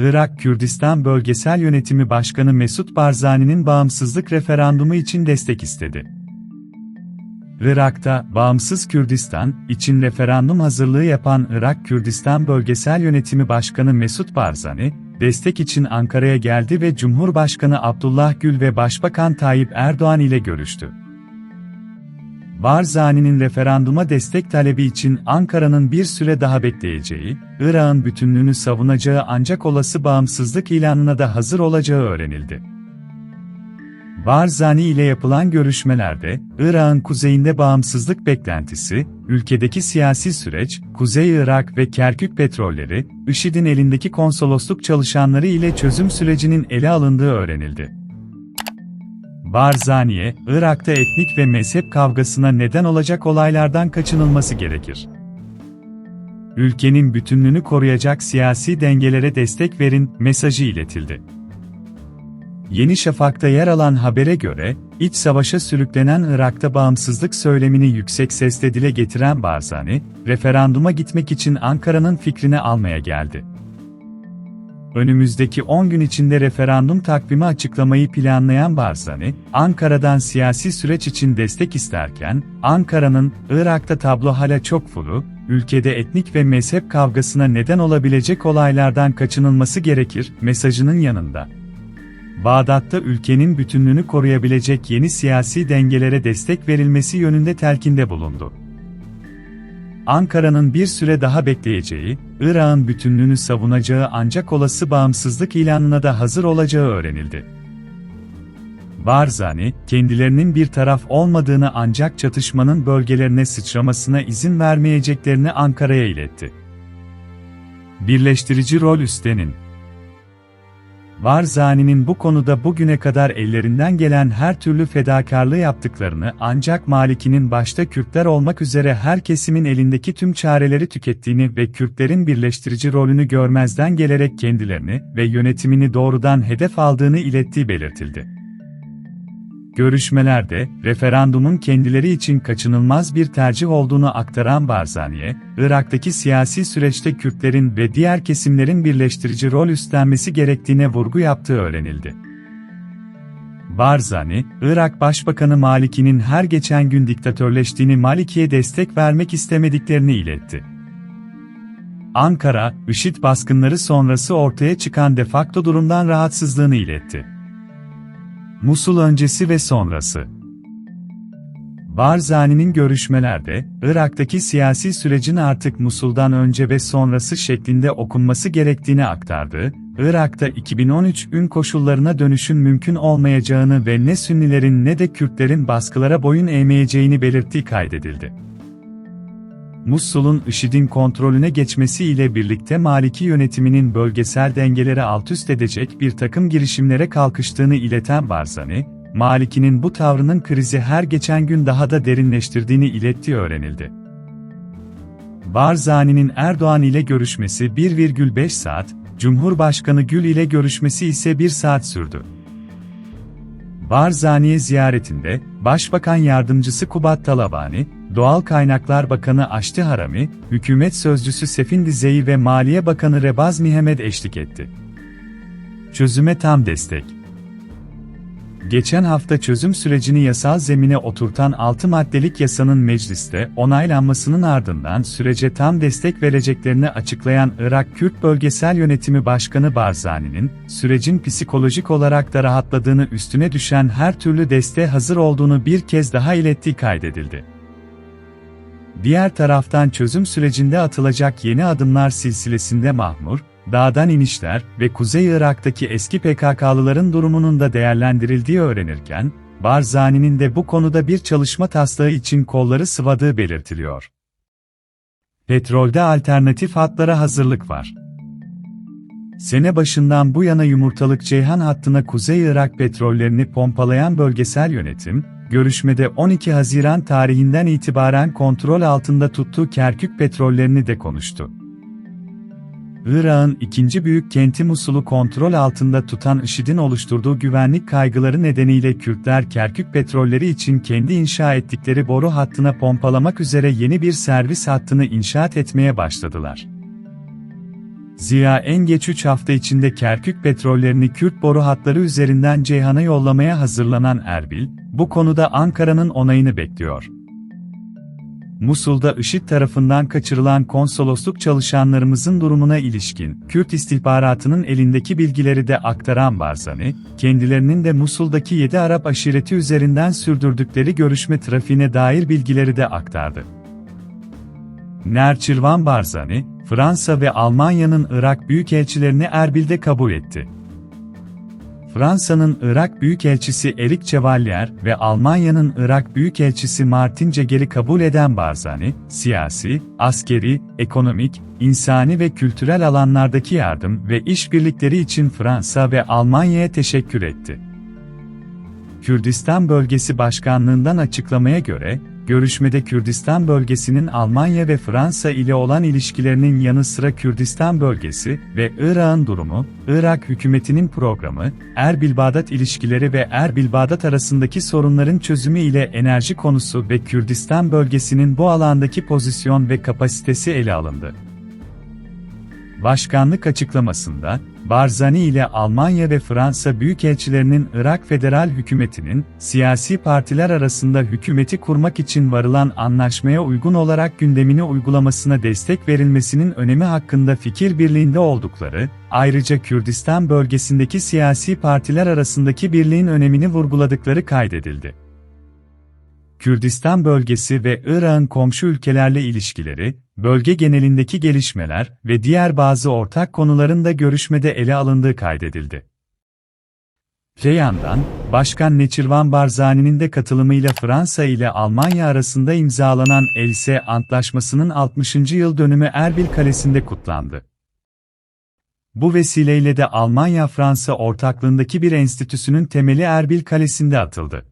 Irak Kürdistan Bölgesel Yönetimi Başkanı Mesut Barzani'nin bağımsızlık referandumu için destek istedi. Irak'ta bağımsız Kürdistan için referandum hazırlığı yapan Irak Kürdistan Bölgesel Yönetimi Başkanı Mesut Barzani, destek için Ankara'ya geldi ve Cumhurbaşkanı Abdullah Gül ve Başbakan Tayyip Erdoğan ile görüştü. Barzani'nin referanduma destek talebi için Ankara'nın bir süre daha bekleyeceği, Irak'ın bütünlüğünü savunacağı ancak olası bağımsızlık ilanına da hazır olacağı öğrenildi. Barzani ile yapılan görüşmelerde, Irak'ın kuzeyinde bağımsızlık beklentisi, ülkedeki siyasi süreç, Kuzey Irak ve Kerkük petrolleri, IŞİD'in elindeki konsolosluk çalışanları ile çözüm sürecinin ele alındığı öğrenildi. Barzani'ye, Irak'ta etnik ve mezhep kavgasına neden olacak olaylardan kaçınılması gerekir. Ülkenin bütünlüğünü koruyacak siyasi dengelere destek verin mesajı iletildi. Yeni Şafak'ta yer alan habere göre, iç savaşa sürüklenen Irak'ta bağımsızlık söylemini yüksek sesle dile getiren Barzani, referanduma gitmek için Ankara'nın fikrini almaya geldi. Önümüzdeki 10 gün içinde referandum takvimi açıklamayı planlayan Barzani, Ankara'dan siyasi süreç için destek isterken, Ankara'nın, Irak'ta tablo hala çok flu, ülkede etnik ve mezhep kavgasına neden olabilecek olaylardan kaçınılması gerekir, mesajının yanında. Bağdat'ta ülkenin bütünlüğünü koruyabilecek yeni siyasi dengelere destek verilmesi yönünde telkinde bulundu. Ankara'nın bir süre daha bekleyeceği, Irak'ın bütünlüğünü savunacağı ancak olası bağımsızlık ilanına da hazır olacağı öğrenildi. Barzani, kendilerinin bir taraf olmadığını ancak çatışmanın bölgelerine sıçramasına izin vermeyeceklerini Ankara'ya iletti. Birleştirici rol üstlenin. Barzani'nin bu konuda bugüne kadar ellerinden gelen her türlü fedakarlığı yaptıklarını ancak Maliki'nin başta Kürtler olmak üzere her kesimin elindeki tüm çareleri tükettiğini ve Kürtlerin birleştirici rolünü görmezden gelerek kendilerini ve yönetimini doğrudan hedef aldığını ilettiği belirtildi. Görüşmelerde, referandumun kendileri için kaçınılmaz bir tercih olduğunu aktaran Barzani'ye, Irak'taki siyasi süreçte Kürtlerin ve diğer kesimlerin birleştirici rol üstlenmesi gerektiğine vurgu yaptığı öğrenildi. Barzani, Irak Başbakanı Maliki'nin her geçen gün diktatörleştiğini Maliki'ye destek vermek istemediklerini iletti. Ankara, IŞİD baskınları sonrası ortaya çıkan defakto durumdan rahatsızlığını iletti. Musul öncesi ve sonrası. Barzani'nin görüşmelerde, Irak'taki siyasi sürecin artık Musul'dan önce ve sonrası şeklinde okunması gerektiğini aktardı, Irak'ta 2013 ün koşullarına dönüşün mümkün olmayacağını ve ne Sünnilerin ne de Kürtlerin baskılara boyun eğmeyeceğini belirttiği kaydedildi. Musul'un IŞİD'in kontrolüne geçmesi ile birlikte Maliki yönetiminin bölgesel dengeleri altüst edecek bir takım girişimlere kalkıştığını ileten Barzani, Maliki'nin bu tavrının krizi her geçen gün daha da derinleştirdiğini ilettiği öğrenildi. Barzani'nin Erdoğan ile görüşmesi 1,5 saat, Cumhurbaşkanı Gül ile görüşmesi ise 1 saat sürdü. Barzani'ye ziyaretinde, Başbakan Yardımcısı Kubat Talabani, Doğal Kaynaklar Bakanı Aşti Harami, Hükümet Sözcüsü Sefin Dizeyi ve Maliye Bakanı Rebaz Mihemed eşlik etti. Çözüme tam destek. Geçen hafta çözüm sürecini yasal zemine oturtan 6 maddelik yasanın mecliste onaylanmasının ardından sürece tam destek vereceklerini açıklayan Irak Kürt Bölgesel Yönetimi Başkanı Barzani'nin, sürecin psikolojik olarak da rahatladığını üstüne düşen her türlü desteğe hazır olduğunu bir kez daha ilettiği kaydedildi. Diğer taraftan çözüm sürecinde atılacak yeni adımlar silsilesinde Mahmur, dağdan inişler ve Kuzey Irak'taki eski PKK'lıların durumunun da değerlendirildiği öğrenirken, Barzani'nin de bu konuda bir çalışma taslağı için kolları sıvadığı belirtiliyor. Petrolde alternatif hatlara hazırlık var. Sene başından bu yana yumurtalık Ceyhan hattına Kuzey Irak petrollerini pompalayan bölgesel yönetim, görüşmede 12 Haziran tarihinden itibaren kontrol altında tuttuğu Kerkük petrollerini de konuştu. Irak'ın ikinci büyük kenti Musul'u kontrol altında tutan IŞİD'in oluşturduğu güvenlik kaygıları nedeniyle Kürtler Kerkük petrolleri için kendi inşa ettikleri boru hattına pompalamak üzere yeni bir servis hattını inşaat etmeye başladılar. Ziya en geç 3 hafta içinde Kerkük petrollerini Kürt boru hatları üzerinden Ceyhan'a yollamaya hazırlanan Erbil, bu konuda Ankara'nın onayını bekliyor. Musul'da IŞİD tarafından kaçırılan konsolosluk çalışanlarımızın durumuna ilişkin, Kürt istihbaratının elindeki bilgileri de aktaran Barzani, kendilerinin de Musul'daki 7 Arap aşireti üzerinden sürdürdükleri görüşme trafiğine dair bilgileri de aktardı. Nerçirvan Barzani, Fransa ve Almanya'nın Irak büyükelçilerini Erbil'de kabul etti. Fransa'nın Irak Büyükelçisi Eric Chevalier ve Almanya'nın Irak Büyükelçisi Martin Ceger'i kabul eden Barzani, siyasi, askeri, ekonomik, insani ve kültürel alanlardaki yardım ve işbirlikleri için Fransa ve Almanya'ya teşekkür etti. Kürdistan Bölgesi Başkanlığından açıklamaya göre, görüşmede Kürdistan bölgesinin Almanya ve Fransa ile olan ilişkilerinin yanı sıra Kürdistan bölgesi ve Irak'ın durumu, Irak hükümetinin programı, Erbil-Bağdat ilişkileri ve Erbil-Bağdat arasındaki sorunların çözümü ile enerji konusu ve Kürdistan bölgesinin bu alandaki pozisyon ve kapasitesi ele alındı. Başkanlık açıklamasında, Barzani ile Almanya ve Fransa büyükelçilerinin Irak federal hükümetinin, siyasi partiler arasında hükümeti kurmak için varılan anlaşmaya uygun olarak gündemini uygulamasına destek verilmesinin önemi hakkında fikir birliğinde oldukları, ayrıca Kürdistan bölgesindeki siyasi partiler arasındaki birliğin önemini vurguladıkları kaydedildi. Kürdistan bölgesi ve Irak'ın komşu ülkelerle ilişkileri, bölge genelindeki gelişmeler ve diğer bazı ortak konuların da görüşmede ele alındığı kaydedildi. Öte Başkan Neçirvan Barzani'nin de katılımıyla Fransa ile Almanya arasında imzalanan Else Antlaşması'nın 60. yıl dönümü Erbil Kalesi'nde kutlandı. Bu vesileyle de Almanya-Fransa ortaklığındaki bir enstitüsünün temeli Erbil Kalesi'nde atıldı.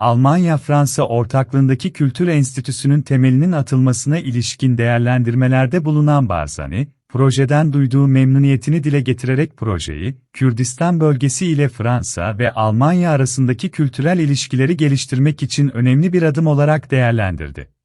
Almanya-Fransa ortaklığındaki Kültür Enstitüsü'nün temelinin atılmasına ilişkin değerlendirmelerde bulunan Barzani, projeden duyduğu memnuniyetini dile getirerek projeyi, Kürdistan bölgesi ile Fransa ve Almanya arasındaki kültürel ilişkileri geliştirmek için önemli bir adım olarak değerlendirdi.